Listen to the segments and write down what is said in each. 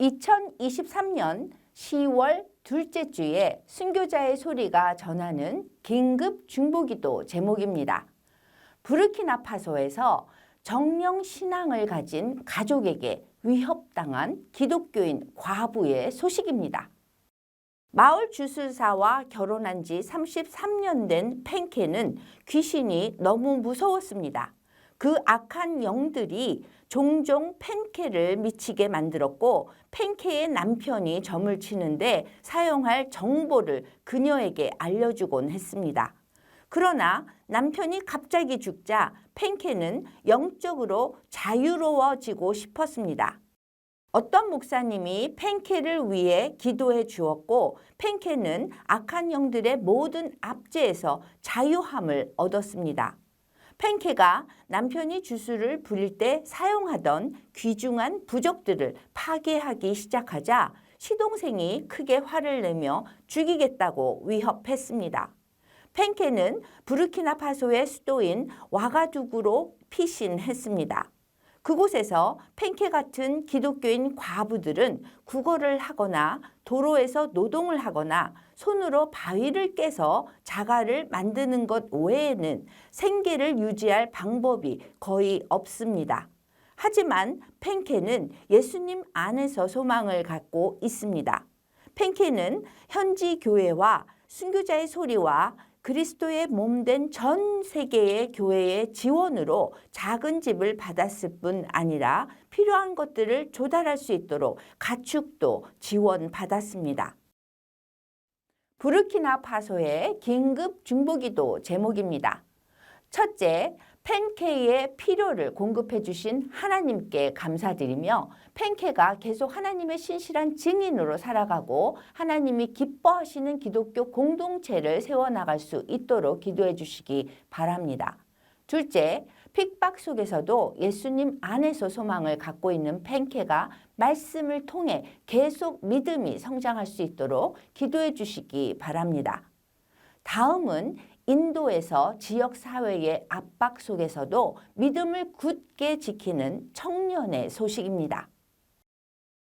2023년 10월 둘째 주에 순교자의 소리가 전하는 긴급 중보기도 제목입니다. 부르키나파소에서 정령 신앙을 가진 가족에게 위협당한 기독교인 과부의 소식입니다. 마을 주술사와 결혼한 지 33년 된 펜케는 귀신이 너무 무서웠습니다. 그 악한 영들이 종종 펜케를 미치게 만들었고 펜케의 남편이 점을 치는데 사용할 정보를 그녀에게 알려주곤 했습니다. 그러나 남편이 갑자기 죽자 펜케는 영적으로 자유로워지고 싶었습니다. 어떤 목사님이 펜케를 위해 기도해 주었고 펜케는 악한 영들의 모든 압제에서 자유함을 얻었습니다. 펜케가 남편이 주술을 부릴 때 사용하던 귀중한 부적들을 파괴하기 시작하자 시동생이 크게 화를 내며 죽이겠다고 위협했습니다. 펜케는 부르키나파소의 수도인 와가두구로 피신했습니다. 그곳에서 펜케 같은 기독교인 과부들은 구걸을 하거나 도로에서 노동을 하거나 손으로 바위를 깨서 자갈을 만드는 것 외에는 생계를 유지할 방법이 거의 없습니다. 하지만 펜케는 예수님 안에서 소망을 갖고 있습니다. 펜케는 현지 교회와 순교자의 소리와 그리스도의 몸 된 전 세계의 교회의 지원으로 작은 집을 받았을 뿐 아니라 필요한 것들을 조달할 수 있도록 가축도 지원받았습니다. 부르키나파소의 긴급 중보기도 제목입니다. 첫째, 펜케의 필요를 공급해 주신 하나님께 감사드리며 펜케가 계속 하나님의 신실한 증인으로 살아가고 하나님이 기뻐하시는 기독교 공동체를 세워나갈 수 있도록 기도해 주시기 바랍니다. 둘째, 핍박 속에서도 예수님 안에서 소망을 갖고 있는 펜케가 말씀을 통해 계속 믿음이 성장할 수 있도록 기도해 주시기 바랍니다. 다음은 인도에서 지역 사회의 압박 속에서도 믿음을 굳게 지키는 청년의 소식입니다.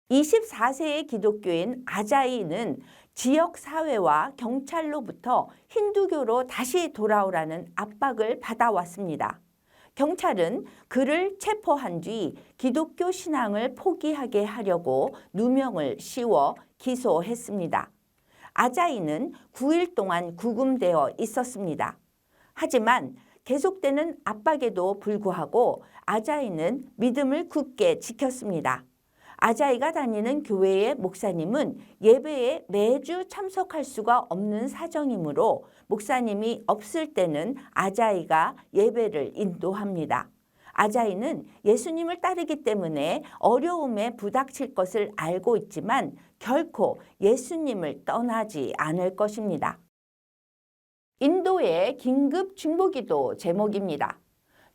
24세의 기독교인 아자이는 지역 사회와 경찰로부터 힌두교로 다시 돌아오라는 압박을 받아왔습니다. 경찰은 그를 체포한 뒤 기독교 신앙을 포기하게 하려고 누명을 씌워 기소했습니다. 아자이는 9일 동안 구금되어 있었습니다. 하지만 계속되는 압박에도 불구하고 아자이는 믿음을 굳게 지켰습니다. 아자이가 다니는 교회의 목사님은 예배에 매주 참석할 수가 없는 사정이므로 목사님이 없을 때는 아자이가 예배를 인도합니다. 아자이는 예수님을 따르기 때문에 어려움에 부닥칠 것을 알고 있지만 결코 예수님을 떠나지 않을 것입니다. 인도의 긴급 중보기도 제목입니다.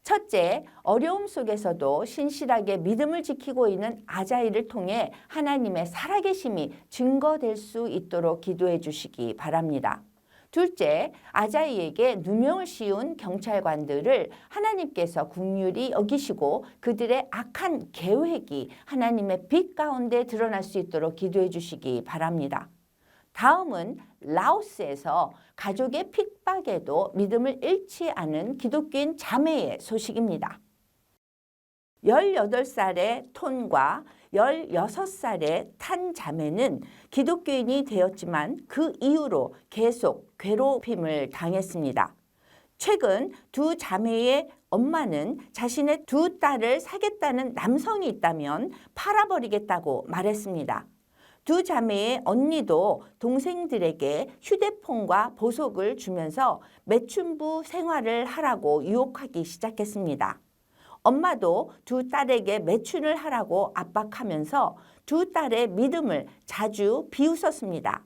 첫째, 어려움 속에서도 신실하게 믿음을 지키고 있는 아자이를 통해 하나님의 살아계심이 증거될 수 있도록 기도해 주시기 바랍니다. 둘째, 아자이에게 누명을 씌운 경찰관들을 하나님께서 국률이 여기시고 그들의 악한 계획이 하나님의 빛 가운데 드러날 수 있도록 기도해 주시기 바랍니다. 다음은 라오스에서 가족의 핍박에도 믿음을 잃지 않은 기독교인 자매의 소식입니다. 18살의 톤과 16살의 탄 자매는 기독교인이 되었지만 그 이후로 계속 괴롭힘을 당했습니다. 최근 두 자매의 엄마는 자신의 두 딸을 사겠다는 남성이 있다면 팔아버리겠다고 말했습니다. 두 자매의 언니도 동생들에게 휴대폰과 보석을 주면서 매춘부 생활을 하라고 유혹하기 시작했습니다. 엄마도 두 딸에게 매춘을 하라고 압박하면서 두 딸의 믿음을 자주 비웃었습니다.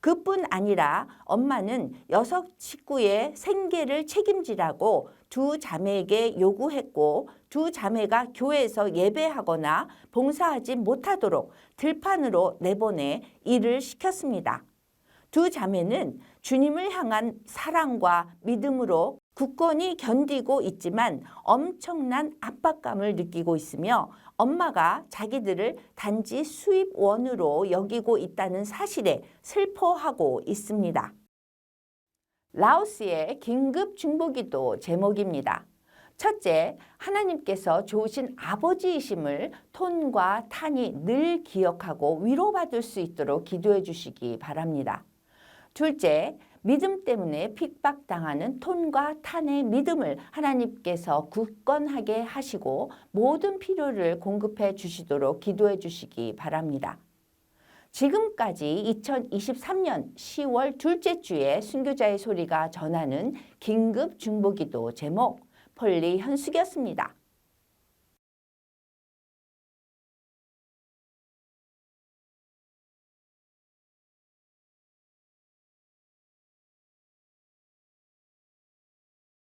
그뿐 아니라 엄마는 여섯 식구의 생계를 책임지라고 두 자매에게 요구했고 두 자매가 교회에서 예배하거나 봉사하지 못하도록 들판으로 내보내 일을 시켰습니다. 두 자매는 주님을 향한 사랑과 믿음으로 굳건히 견디고 있지만 엄청난 압박감을 느끼고 있으며 엄마가 자기들을 단지 수입원으로 여기고 있다는 사실에 슬퍼하고 있습니다. 라오스의 긴급 중보기도 제목입니다. 첫째, 하나님께서 좋으신 아버지이심을 톤과 탄이 늘 기억하고 위로받을 수 있도록 기도해 주시기 바랍니다. 둘째, 믿음 때문에 핍박당하는 톤과 탄의 믿음을 하나님께서 굳건하게 하시고 모든 필요를 공급해 주시도록 기도해 주시기 바랍니다. 지금까지 2023년 10월 둘째 주에 순교자의 소리가 전하는 긴급 중보기도 제목 폴리 현숙이었습니다.